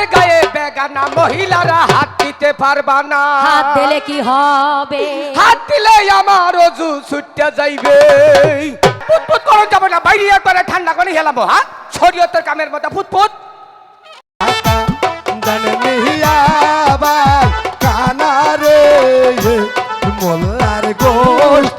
পুরুষের গায়ে বেগানা মহিলারা হাত দিতে পারবা না। হাত দিলে কি হবে? হাত দিলে আমার অজু ছুটতে যাইবে। ফুটফুট করো যাবে না বাইরে একবারে ঠান্ডা করে হেলাবো হ্যাঁ শরীয়তের কামের মতো জানলিয়াবার কানারে মোল্লার গোষ্ঠী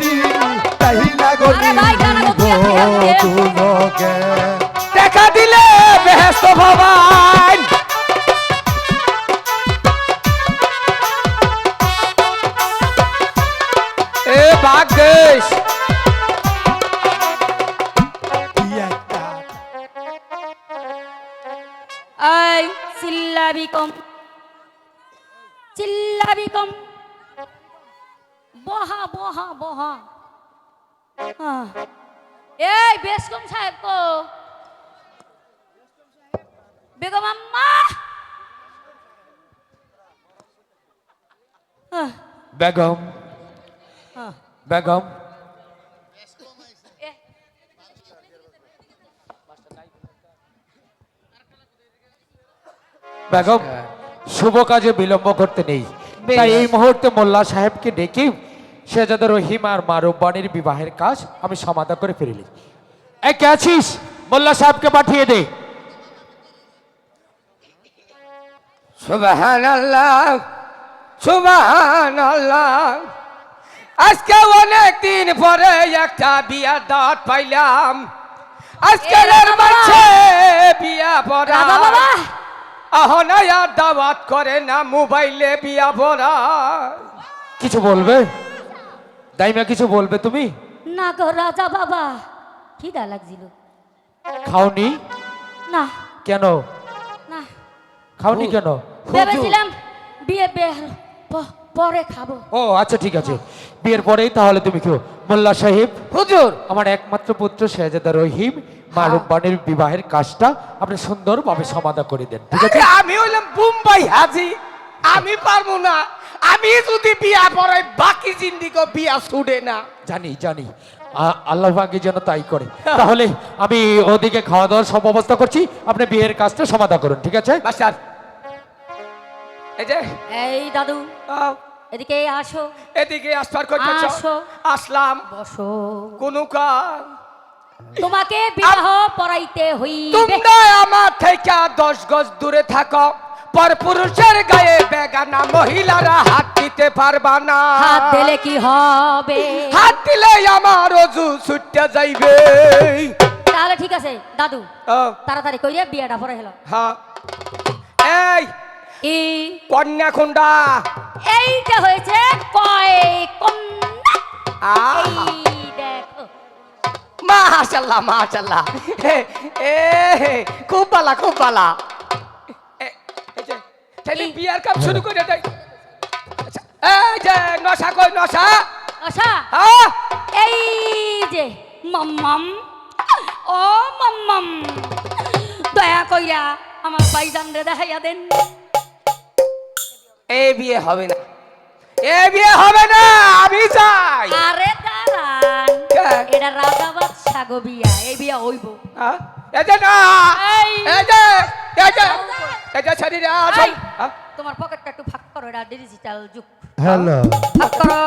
চিল্লাবি বহা বহা বহা। এই বেশ কম সাহেব কো। বেগম আম্মা। বেগম। বেগম। বেগম শুভ কাজে বিলম্ব করতে নেই। তাই এই মুহূর্তে মোল্লা সাহেবকে ডেকে শেজাদা রহিম আর মারুবানির বিবাহের কাজ আমি সমাধা করে ফিরিলি এই কে আছিস? মোল্লা সাহেবকে পাঠিয়ে দে। সুবাহান আল্লাহ সুবাহান আল্লাহ আজকে অনেক দিন পরে একটা বিয়ার দাওয়াত পাইলাম। আজকে এ। মাঝে বিয়া পড়া। আর দাওয়াত করে না মোবাইলে বিয়া ভরা। কিছু বলবে? দাইমা কিছু বলবে তুমি? না গো রাজা বাবা খিদা লাগছিল। খাওনি? না। কেন? না। খাওনি কেন? ভেবেছিলাম বিয়ে বিয়ে পরে খাব। ও আচ্ছা ঠিক আছে। বিয়ের পরেই তাহলে তুমি কেউ মোল্লা সাহেব হুজুর! আমার একমাত্র পুত্র শেহজাদা রহিম মারুবানির বিবাহের কাজটা আপনি সুন্দরভাবে সমাধা করে দেন ঠিক আছে? আমি হইলাম বুম্বাই হাজি। আমি পারব না। আমি যদি বিয়া পড়াই বাকি জিন্দিগো বিয়া ছুটে না। জানি জানি। আল্লাহ পাকে যেন তাই করে। তাহলে আমি ওদিকে খাওয়া দাওয়ার সব ব্যবস্থা করছি আপনি বিয়ের কাজটা সমাধা করুন ঠিক আছে? এই যে। এই দাদু। এদিকে আসো। এদিকে আসবার করতেছ আসো। আসলাম। বসো। কোন কাজ। তোমাকে বিবাহ পড়াইতে হইবে। তোমরা আমার থেকে দশ গজ দূরে থাকো। পর পুরুষের গায়ে বেগানা মহিলারা হাত দিতে পারবা না। হাত দিলে কি হবে? হাত দিলে আমার অজু ছুটতে যাইবে। তাহলে ঠিক আছে দাদু। তাড়াতাড়ি কইরে বিয়েটা পরে হলো। হ্যাঁ। এই এই কন্যা খুন্ডা এইটা হয়েছে কয় কন্যা? এই দেখো। মাশাল্লাহ মাশাল্লাহ এ এ, খুব ভালা খুব যে, তাহলে বিয়ার কাম শুরু করে দেয়। আচ্ছা, এই যে নশা কই নশা? আশা হ্যাঁ? এই যে মাম্মাম। ও মাম্মাম। দয়া কইরা আমার ভাইজান রে দেখাইয়া দেন। এই বিয়ে হবে না। এই বিয়ে হবে না আমি চাই। আরে দাঁড়ান এটা রাজা বাদশা গো বিয়া এই বিয়া হইব। হ্যাঁ? এই যে না এই। এই যে এই যে এই যে শরীরে এই। হ্যাঁ? তোমার পকেটটা একটু ফাঁক করো এটা ডিজিটাল যুগ। হ্যালো ফাঁক করো।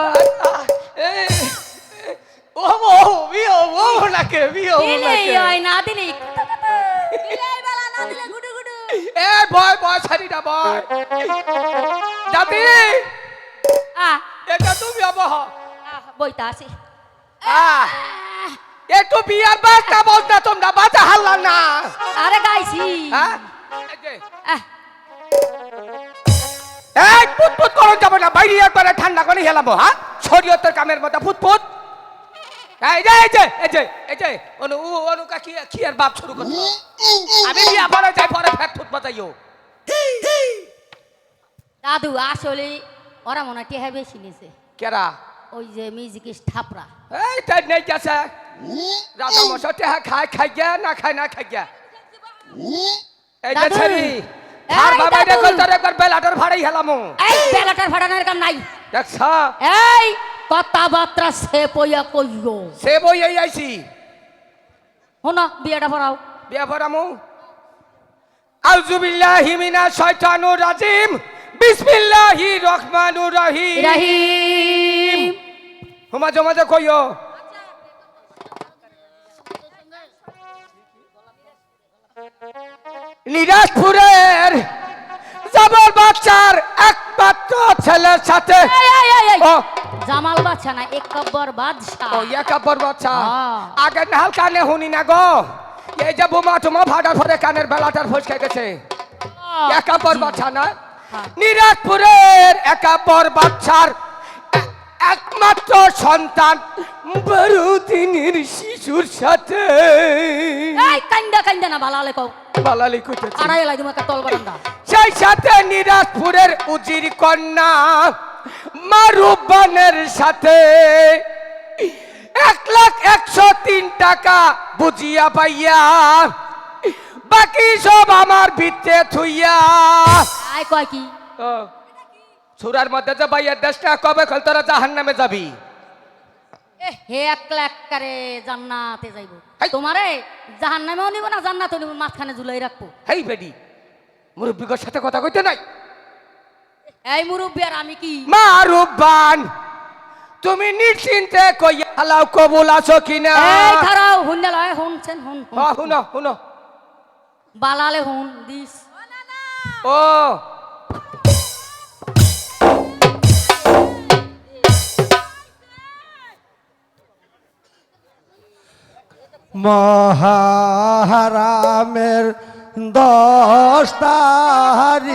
ও ও বিয়ে ও নাকে বিয়ে ও নাকে? হয় না দিলেই দিলেই বেলা না দিলে গুডু গুডু এ বয় বয় শরীরটা বয়। যাবি আহ এটা তুমি আহ, বইতা আছে। একটু বিয়ার বাজনা বলতে তোমরা বাজা হাল্লা না। আরে গাইছি। এই ফুটফুট করো যাবে না বাইরে একবারে ঠান্ডা করে হেলাবো হ্যাঁ? শরীয়তের কামের মতো ফুটফুট এই যে এই যে এই যে এই যে অনু উ অনু কা কি কি আর বাপ শুরু করছ? আমি বিয়া পরে যাই পরে ফেট ফুট বাজাইও। দাদু আসলে ওরা মনে হয় বেশি নিছে। কেরা? ওই যে মিউজিক থাপড়া এই তাই নেই গেছে। রাজা মশা টেহা খায় খাই গিয়া না খায় না খাই গিয়া। এই যে। ছেড়ি আর বাবা দাদু। দেখল তোর একবার বেলাটার ভাড়াই হেলামো। এই বেলাটার কাম নাই। দেখছ? এই কথাবার্তা সে পইয়া কইও সে বই এই আইছি। শোনো বিয়েটা পড়াও। বিয়া পড়ামু। আউযুবিল্লাহি মিনাশ শয়তানুর রাজিম। বিসমিল্লাহির রহমানুর রহিম। রাহিম। মাঝে মাঝে কইও। নিরাজপুরের জাবর বাচ্চার একমাত্র ছেলের সাথে। ও জামাল বাদশা না একব্বর বাদশা। ও একাপর বাচ্চা হ্যাঁ। আগে নাহাল কানে শুনি না গো। এই যে বোমা টুমা ভাড়ার পরে কানের বেলাটার ফসকে গেছে। একাপর বাচ্চা না। নিরাজপুরের একাপর বাচ্চার একমাত্র সন্তান বড়দিনের শিশুর সাথে। এই কান্দা কান্দা না বালালে কও। বালালি কইতেছে। আড়াই লাই তোমাকে তল বারান্দা সেই সাথে নিরাজপুরের উজির কন্যা মারুবানের সাথে এক লাখ একশো তিন টাকা বুঝিয়া পাইয়া বাকি সব আমার ভিতরে থুইয়া। আয় কয় কি? সুরার মধ্যে যে বাইয়ের দেশটা কবে খল তোরা জাহান নামে যাবি হে একলা এককারে জান্নাতে যাইব। তোমারে জাহান্নামেও নিব না জান্নাতেও নিব মাঝখানে ঝুলাই রাখব। হেই বেডি মুরব্বীর সাথে কথা কইতে নাই? এই মুরব্বী আর আমি কি? মারুবান। তুমি নিশ্চিন্তে কইয়া হালাও কবুল আছো কিনা? এই খারাও হুন্নে লয় হুনছেন হুন হুন। শুনো শুনো বালালে হুন দিস। ও। মহারামের দশ তারিখে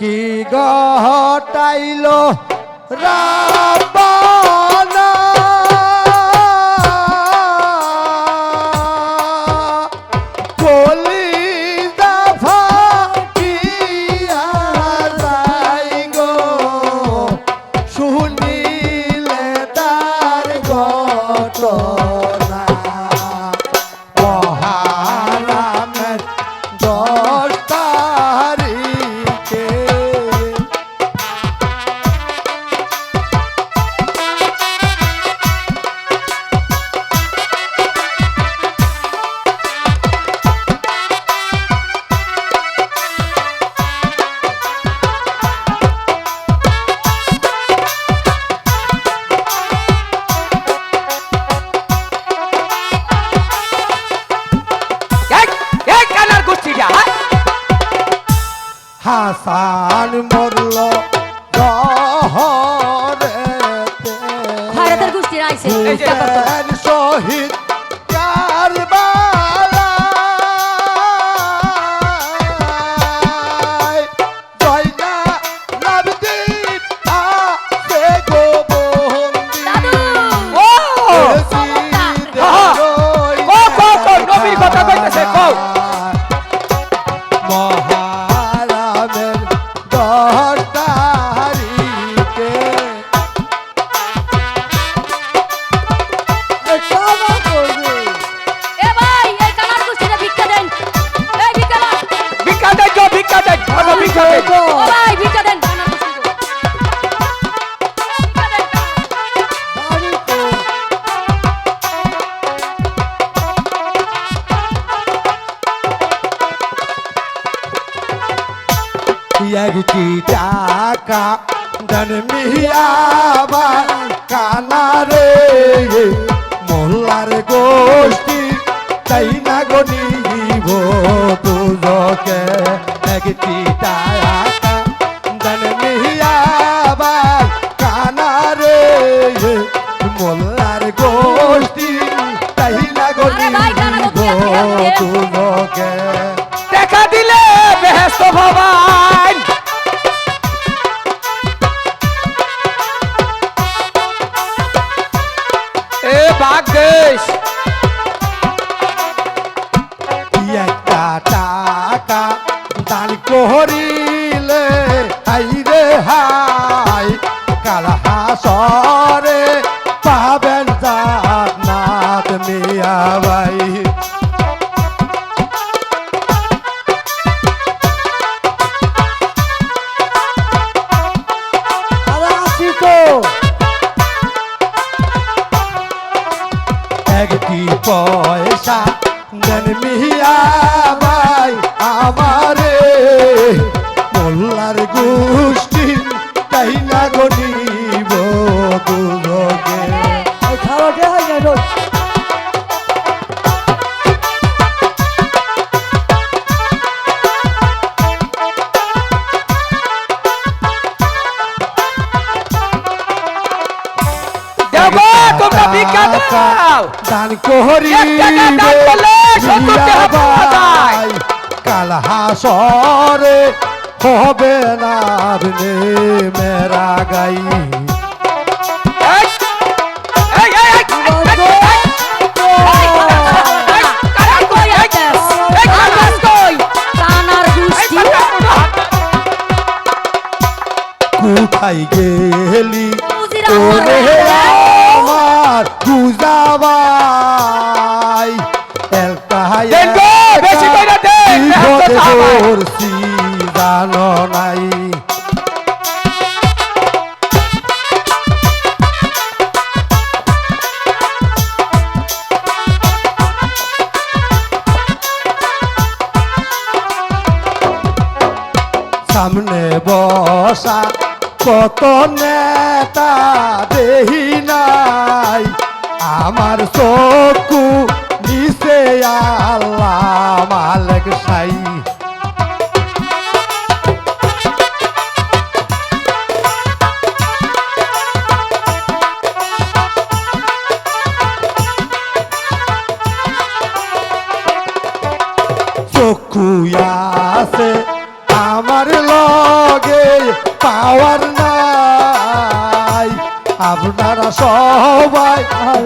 কি গটাইল রাবণ হাসান মরল শহীদ কানারে মোল্লার গোষ্ঠী তাই না গনি তুজকে? একটি বাগদেশ একটা টাকা দান করিলে হাই রে হাই কালহাসরে কাল হাসরে হবে না মেরা গাই এই, এই, এই, এই, এই, সামনে বসা কত নেতা দেহি নাই। আমার চকু নিচে আল্লাহ সাই। চক্ষু আছে আমার লগে পাওয়ার নাই। আপনারা সবাই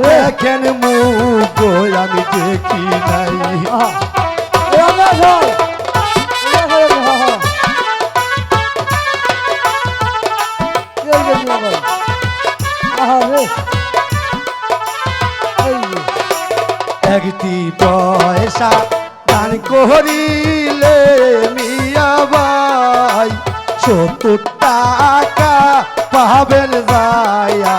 দেখেন মুখ, আমি দেখি নাই। একটি পয়সা দান করিলে মিয়া চতুর টাকা পাবেন যায়া